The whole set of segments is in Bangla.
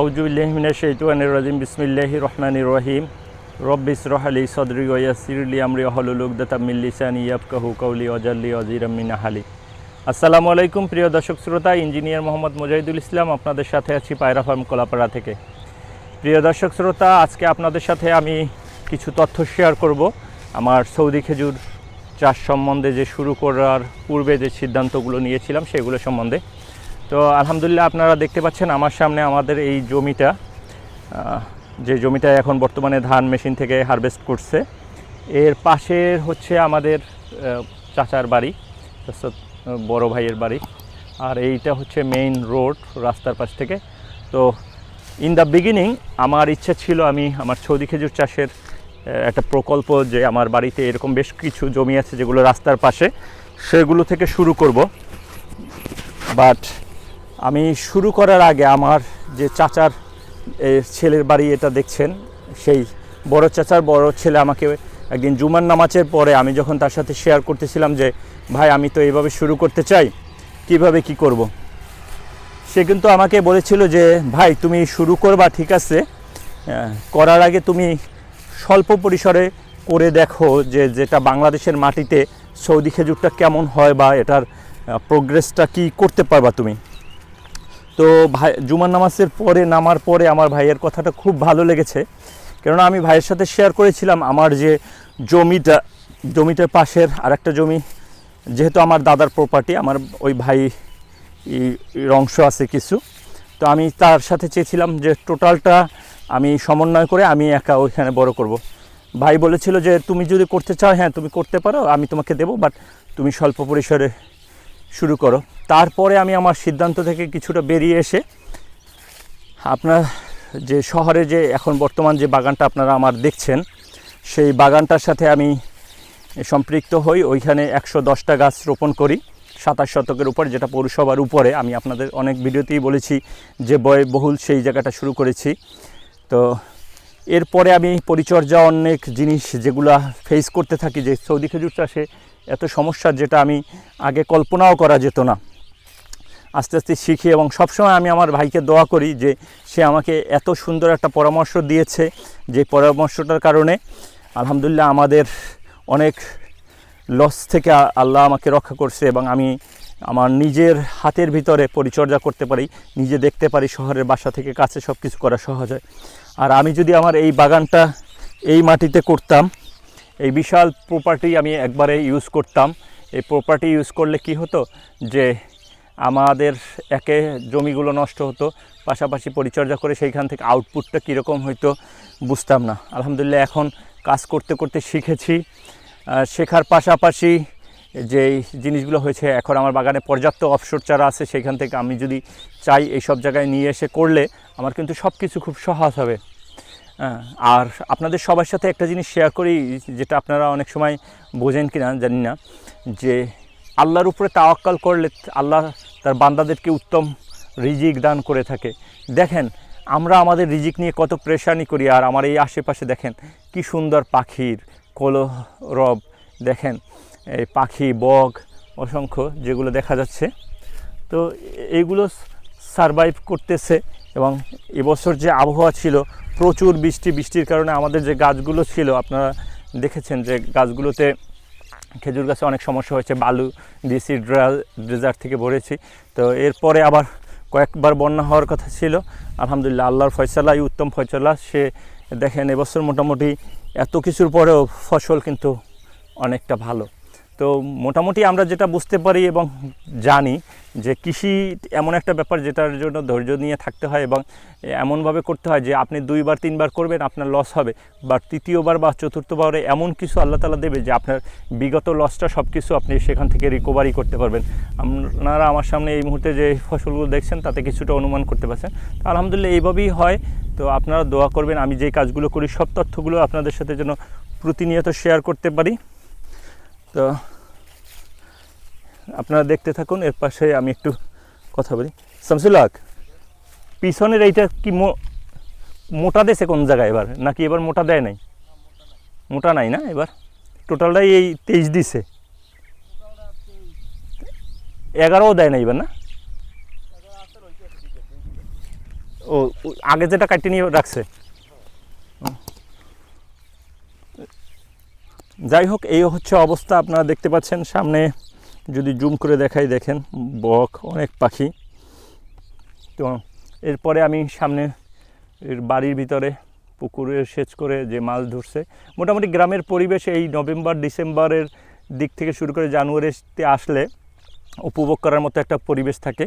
আউজুবিল্লাহমিনা শৈতানির রাজিম বিসমিল্লাহি রহমানির রহিম রব্বিস রহালি সদরি ওয়াসিরলি আমরি হলুল উকদাতা মিন লিসানি ইয়াফকাহু কাউলি ওয়াজাল্লি ওয়াজিরাম মিন আহালি আসসালামু আলাইকুম প্রিয় দর্শক শ্রোতা, ইঞ্জিনিয়ার মোহাম্মদ মুজাহিদুল ইসলাম আপনাদের সাথে আছি পায়রা ফার্ম কলাপাড়া থেকে। প্রিয় দর্শক শ্রোতা, আজকে আপনাদের সাথে আমি কিছু তথ্য শেয়ার করব। আমার সৌদি খেজুর চাষ সম্বন্ধে যে শুরু করার পূর্বে যে সিদ্ধান্তগুলো নিয়েছিলাম, সেগুলো সম্বন্ধে। তো আলহামদুলিল্লাহ আপনারা দেখতে পাচ্ছেন আমার সামনে আমাদের এই জমিটা যে জমিটা এখন বর্তমানে ধান মেশিন থেকে হারভেস্ট করছে। এর পাশের হচ্ছে আমাদের চাচার বাড়ি বড় ভাইয়ের বাড়ি। আর এইটা হচ্ছে মেইন রোড রাস্তার পাশ থেকে। তো ইন দ্য বিগিনিং আমার ইচ্ছা ছিল আমি আমার সৌদি খেজুর চাষের একটা প্রকল্প যে আমার বাড়িতে এরকম বেশ কিছু জমি আছে যেগুলো রাস্তার পাশে, সেগুলো থেকে শুরু করব। বাট আমি শুরু করার আগে আমার যে চাচার ছেলের বাড়ি এটা দেখছেন, সেই বড় চাচার বড় ছেলে আমাকে একদিন জুমার নামাজের পরে আমি যখন তার সাথে শেয়ার করতেছিলাম যে, ভাই, আমি তো এইভাবে শুরু করতে চাই, কীভাবে কি করব। সে কিন্তু আমাকে বলেছিল যে, ভাই, তুমি শুরু করবা, ঠিক আছে করার আগে তুমি স্বল্প পরিসরে করে দেখো যে, যেটা বাংলাদেশের মাটিতে সৌদি খেজুরটা কেমন হয় বা এটার প্রোগ্রেসটা কি করতে পারবা তুমি তো ভাই, জুমার নামাজের পরে, নামার পরে আমার ভাইয়ের কথাটা খুব ভালো লেগেছে কেননা আমি ভাইয়ের সাথে শেয়ার করেছিলাম আমার যে জমিটা, জমিটার পাশের আরেকটা জমি, যেহেতু আমার দাদার প্রপার্টি আমার ওই ভাই অংশ আছে কিছু তো আমি তার সাথে চেয়েছিলাম যে টোটালটা আমি সমন্বয় করে আমি একা ওইখানে বড় করব। ভাই বলেছিল যে, তুমি যদি করতে চাও হ্যাঁ তুমি করতে পারো, আমি তোমাকে দেবো বাট তুমি স্বল্প পরিসরে শুরু করো। তারপরে আমি আমার সিদ্ধান্ত থেকে কিছুটা বেরিয়ে এসে আপনার যে শহরে যে এখন বর্তমান যে বাগানটা আপনারা আমার দেখছেন, সেই বাগানটার সাথে আমি সম্পৃক্ত হই। ওইখানে একশো দশটা গাছ রোপণ করি, সাতাশ শতকের উপর, যেটা পৌরসভার উপরে। আমি আপনাদের অনেক ভিডিওতেই বলেছি যে ব্যয়বহুল সেই জায়গাটা শুরু করেছি। তো এরপরে আমি পরিচর্যা অনেক জিনিস যেগুলা ফেস করতে থাকি, যে সৌদি খেজুর চাষে এত সমস্যা যেটা আমি আগে কল্পনাও করা যেত না। আস্তে আস্তে শিখি এবং সবসময় আমি আমার ভাইকে দোয়া করি যে সে আমাকে এত সুন্দর একটা পরামর্শ দিয়েছে যে পরামর্শটার কারণে আলহামদুলিল্লাহ আমাদের অনেক লস থেকে আল্লাহ আমাকে রক্ষা করছে এবং আমি আমার নিজের হাতের ভিতরে পরিচর্যা করতে পারি, নিজে দেখতে পারি, শহরের বাসা থেকে কাছে সব কিছু করা সহজ হয়। আর আমি যদি আমার এই বাগানটা এই মাটিতে করতাম এই বিশাল প্রপার্টি আমি একবারে ইউজ করতাম। এই প্রপার্টি ইউজ করলে কি হতো? যে আমাদের একে জমিগুলো নষ্ট হতো, পাশাপাশি পরিচর্যা করে সেইখান থেকে আউটপুটটা কীরকম হইতো বুঝতাম না। আলহামদুলিল্লাহ এখন কাজ করতে করতে শিখেছি। শেখার পাশাপাশি যে জিনিসগুলো হয়েছে, এখন আমার বাগানে পর্যাপ্ত অফশোর চারা আছে সেখান থেকে আমি যদি চাই এই সব জায়গায় নিয়ে এসে করলে আমার কিন্তু সব কিছু খুব সহজ হবে। আর আপনাদের সবার সাথে একটা জিনিস শেয়ার করি, যেটা আপনারা অনেক সময় বোঝেন কি না জানি না, যে আল্লাহর উপরে তাওয়াক্কাল করলে আল্লাহ তার বান্দাদেরকে উত্তম রিজিক দান করে থাকে। দেখেন, আমরা আমাদের রিজিক নিয়ে কত প্রেশানি করি, আর আমার এই আশেপাশে দেখেন, কি সুন্দর পাখির কলরব। দেখেন, এই পাখি বগ অসংখ্য, যেগুলো দেখা যাচ্ছে। তো এইগুলো সারভাইভ করতেছে, এবং এবছর যে আবহাওয়া ছিল প্রচুর বৃষ্টি, বৃষ্টির কারণে আমাদের যে গাছগুলো ছিল, আপনারা দেখেছেন যে গাছগুলোতে খেজুর গাছে অনেক সমস্যা হয়েছে, বালু দিয়েছি ড্রেজার থেকে ভরেছি। তো এরপরে আবার কয়েকবার বন্যা হওয়ার কথা ছিল। আলহামদুলিল্লাহ, আল্লাহর ফয়সালাই উত্তম ফয়সালা, সে দেখেন এবছর মোটামুটি এত কিছুর পরেও ফসল কিন্তু অনেকটা ভালো। তো মোটামুটি আমরা যেটা বুঝতে পারি এবং জানি যে কৃষি এমন একটা ব্যাপার যেটার জন্য ধৈর্য নিয়ে থাকতে হয় এবং এমনভাবে করতে হয় যে আপনি দুইবার, তিনবার করবেন, আপনার লস হবে। বা তৃতীয়বার বা চতুর্থবারে এমন কিছু আল্লাহ তালা দেবে যে আপনার বিগত লসটা সব কিছু আপনি সেখান থেকে রিকভারি করতে পারবেন। আপনারা আমার সামনে এই মুহূর্তে যে ফসলগুলো দেখছেন, তাতে কিছুটা অনুমান করতে পারছেন। তো আলহামদুলিল্লাহ এইভাবেই হয়। তো আপনারা দোয়া করবেন, আমি যেই কাজগুলো করি, সব তথ্যগুলো আপনাদের সাথে যেন প্রতিনিয়ত শেয়ার করতে পারি। তো আপনারা দেখতে থাকুন এর পাশে আমি একটু কথা বলি। শামসুল হক পিছনের এইটা কি মোটা দেশে কোন জায়গায় এবার? নাকি এবার মোটা দেয় নাই? মোটা নাই না এবার? টোটালটাই এই তেইশ দিছে। এগারোও দেয় না এবার না? ও, আগে যেটা কাটিয়ে নিয়ে রাখছে। যাই হোক এই হচ্ছে অবস্থা। আপনারা দেখতে পাচ্ছেন সামনে যদি জুম করে দেখাই, দেখেন বক, অনেক পাখি। তো এরপরে আমি সামনে এর বাড়ির ভিতরে পুকুরে সেচ করে যে মাছ ধরছে, মোটামুটি গ্রামের পরিবেশ এই নভেম্বর, ডিসেম্বরের দিক থেকে শুরু করে জানুয়ারিতে আসলে উপভোগ করার মতো একটা পরিবেশ থাকে।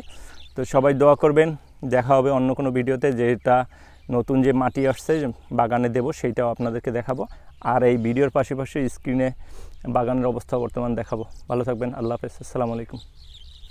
তো সবাই দোয়া করবেন, দেখা হবে অন্য কোনো ভিডিওতে। যেটা নতুন যে মাটি আসছে, বাগানে দেব, সেইটাও আপনাদেরকে দেখাবো। আর এই ভিডিওর পাশাপাশি স্ক্রিনে বাগানের অবস্থা বর্তমান দেখাবো। ভালো থাকবেন, আল্লাহ হাফেজ, আসসালামু আলাইকুম।